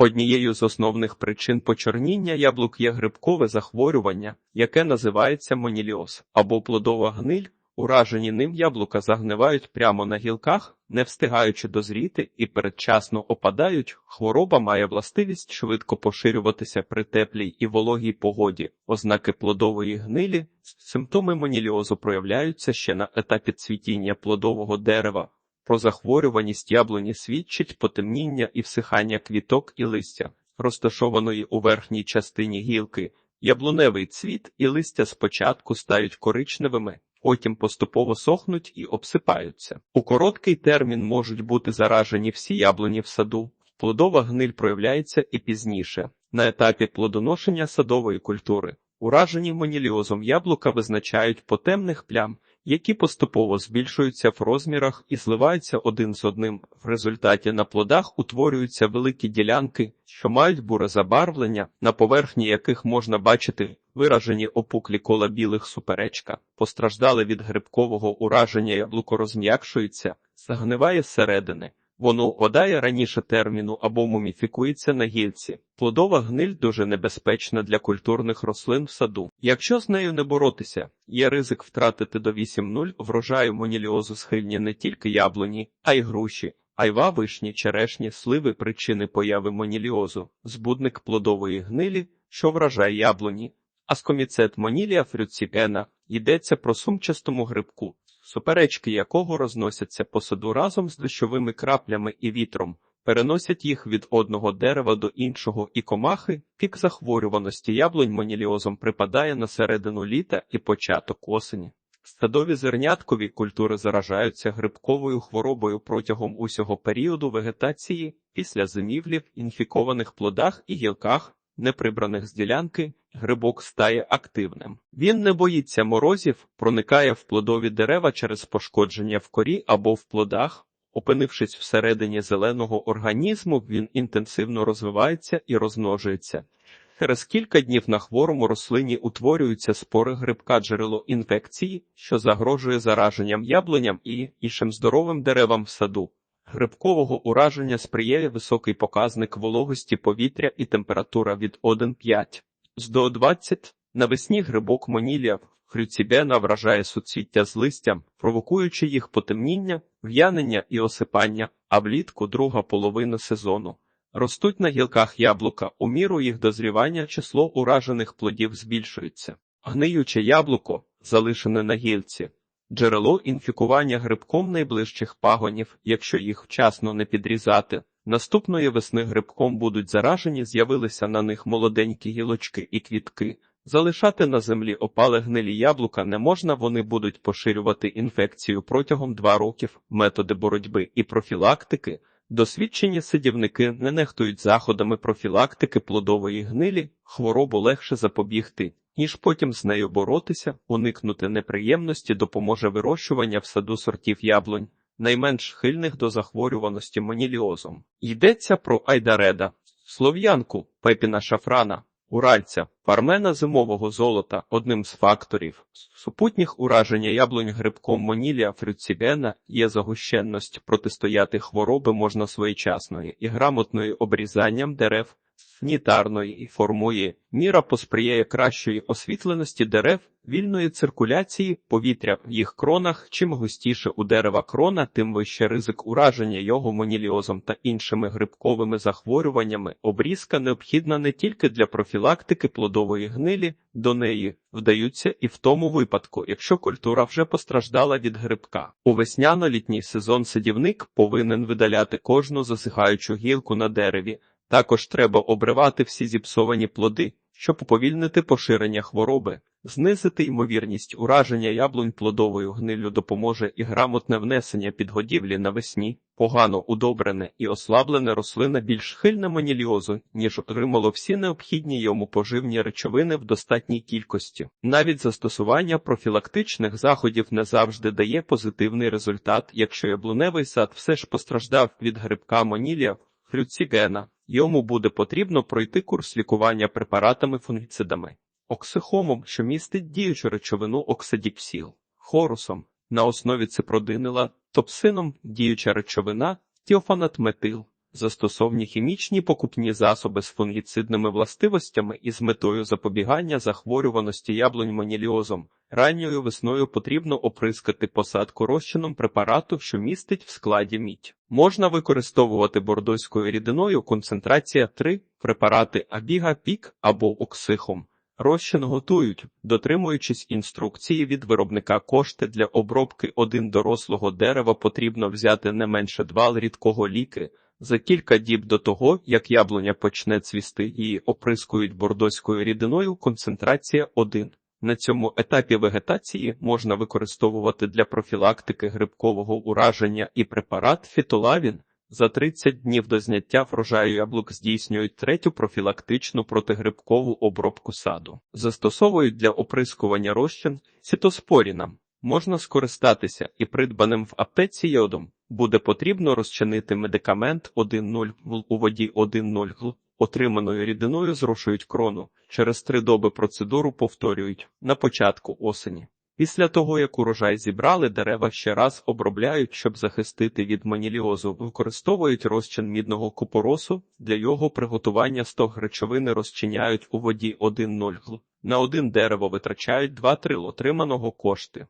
Однією з основних причин почорніння яблук є грибкове захворювання, яке називається моніліоз або плодова гниль. Уражені ним яблука загнивають прямо на гілках, не встигаючи дозріти і передчасно опадають. Хвороба має властивість швидко поширюватися при теплій і вологій погоді. Ознаки плодової гнилі, симптоми моніліозу проявляються ще на етапі цвітіння плодового дерева. Про захворюваність яблуні свідчить потемніння і всихання квіток і листя, розташованої у верхній частині гілки. Яблуневий цвіт і листя спочатку стають коричневими, потім поступово сохнуть і обсипаються. У короткий термін можуть бути заражені всі яблуні в саду. Плодова гниль проявляється і пізніше, на етапі плодоношення садової культури. Уражені моніліозом яблука визначають по темних плям, які поступово збільшуються в розмірах і зливаються один з одним. В результаті на плодах утворюються великі ділянки, що мають буре забарвлення, на поверхні яких можна бачити виражені опуклі кола білих суперечка, постраждали від грибкового ураження яблуко розм'якшується, загниває зсередини. Воно одає раніше терміну або муміфікується на гілці. Плодова гниль дуже небезпечна для культурних рослин в саду. Якщо з нею не боротися, є ризик втратити до 8-0 врожаю моніліозу схильні не тільки яблуні, а й груші, айва, вишні, черешні, сливи причини появи моніліозу, збудник плодової гнилі, що вражає яблуні, аскоміцет монілія фрюцігена, йдеться про сумчастому грибку суперечки якого розносяться по саду разом з дощовими краплями і вітром, переносять їх від одного дерева до іншого і комахи, пік захворюваності яблунь моніліозом припадає на середину літа і початок осені. Садові зерняткові культури заражаються грибковою хворобою протягом усього періоду вегетації після зимівлі в інфікованих плодах і гілках, неприбраних з ділянки, грибок стає активним. Він не боїться морозів, проникає в плодові дерева через пошкодження в корі або в плодах. Опинившись всередині зеленого організму, він інтенсивно розвивається і розмножується. Через кілька днів на хворому рослині утворюються спори грибка джерело інфекції, що загрожує зараженням яблуням і іншим здоровим деревам в саду. Грибкового ураження сприяє високий показник вологості повітря і температура від 1,5 з до 20. Навесні грибок монілія хрюцібена вражає суцвіття з листям, провокуючи їх потемніння, в'янення і осипання, а влітку друга половина сезону. Ростуть на гілках яблука, у міру їх дозрівання число уражених плодів збільшується. Гниюче яблуко, залишене на гілці, джерело інфікування грибком найближчих пагонів, якщо їх вчасно не підрізати. Наступної весни грибком будуть заражені, з'явилися на них молоденькі гілочки і квітки. Залишати на землі опале гнилі яблука не можна, вони будуть поширювати інфекцію протягом два років. Методи боротьби і профілактики. Досвідчені сидівники не нехтують заходами профілактики плодової гнилі, хворобу легше запобігти, ніж потім з нею боротися, уникнути неприємності допоможе вирощування в саду сортів яблунь найменш схильних до захворюваності моніліозом. Йдеться про айдареда, слов'янку, пепіна шафрана, уральця, пармена зимового золота одним з факторів. Супутніх ураження яблунь грибком монілія фрюцігена є загущенність протистояти хвороби можна своєчасною і грамотною обрізанням дерев санітарної і формує. Міра посприяє кращої освітленості дерев, вільної циркуляції повітря в їх кронах. Чим густіше у дерева крона, тим вище ризик ураження його моніліозом та іншими грибковими захворюваннями. Обрізка необхідна не тільки для профілактики плодової гнилі, до неї вдаються і в тому випадку, якщо культура вже постраждала від грибка. У весняно-літній сезон садівник повинен видаляти кожну засихаючу гілку на дереві. Також треба обривати всі зіпсовані плоди, щоб уповільнити поширення хвороби, знизити ймовірність ураження яблунь плодовою гниллю допоможе і грамотне внесення підгодівлі навесні, погано удобрене і ослаблене рослина більш хильна маніліозу, ніж отримало всі необхідні йому поживні речовини в достатній кількості. Навіть застосування профілактичних заходів не завжди дає позитивний результат, якщо яблуневий сад все ж постраждав від грибка манілія, фрюцігена. Йому буде потрібно пройти курс лікування препаратами фунгіцидами, оксихомом, що містить діючу речовину оксидіксіл, хорусом на основі ципродинила, топсином діюча речовина, тіофанатметил, Застосовні хімічні покупні засоби з фунгіцидними властивостями і з метою запобігання захворюваності яблунь моніліозом. Ранньою весною потрібно оприскати посадку розчином препарату, що містить в складі мідь. Можна використовувати бордоською рідиною концентрація 3, препарати Абіга Пік або Оксихом. Розчин готують, дотримуючись інструкції від виробника кошти для обробки один дорослого дерева потрібно взяти не менше два рідкого ліки. За кілька діб до того, як яблуня почне цвісти, її оприскують бордоською рідиною концентрація 1. На цьому етапі вегетації можна використовувати для профілактики грибкового ураження і препарат фітолавін. За 30 днів до зняття врожаю яблук здійснюють третю профілактичну протигрибкову обробку саду. Застосовують для оприскування розчин сітоспоріном. Можна скористатися і придбаним в аптеці йодом. Буде потрібно розчинити медикамент 1,0 гл у воді 1,0 гл. Отриманою рідиною зрошують крону. Через три доби процедуру повторюють на початку осені. Після того, як урожай зібрали, дерева ще раз обробляють, щоб захистити від маніліозу. Використовують розчин мідного купоросу. Для його приготування сток речовини розчиняють у воді 1,0 гл. На один дерево витрачають 2-3 отриманого кошти.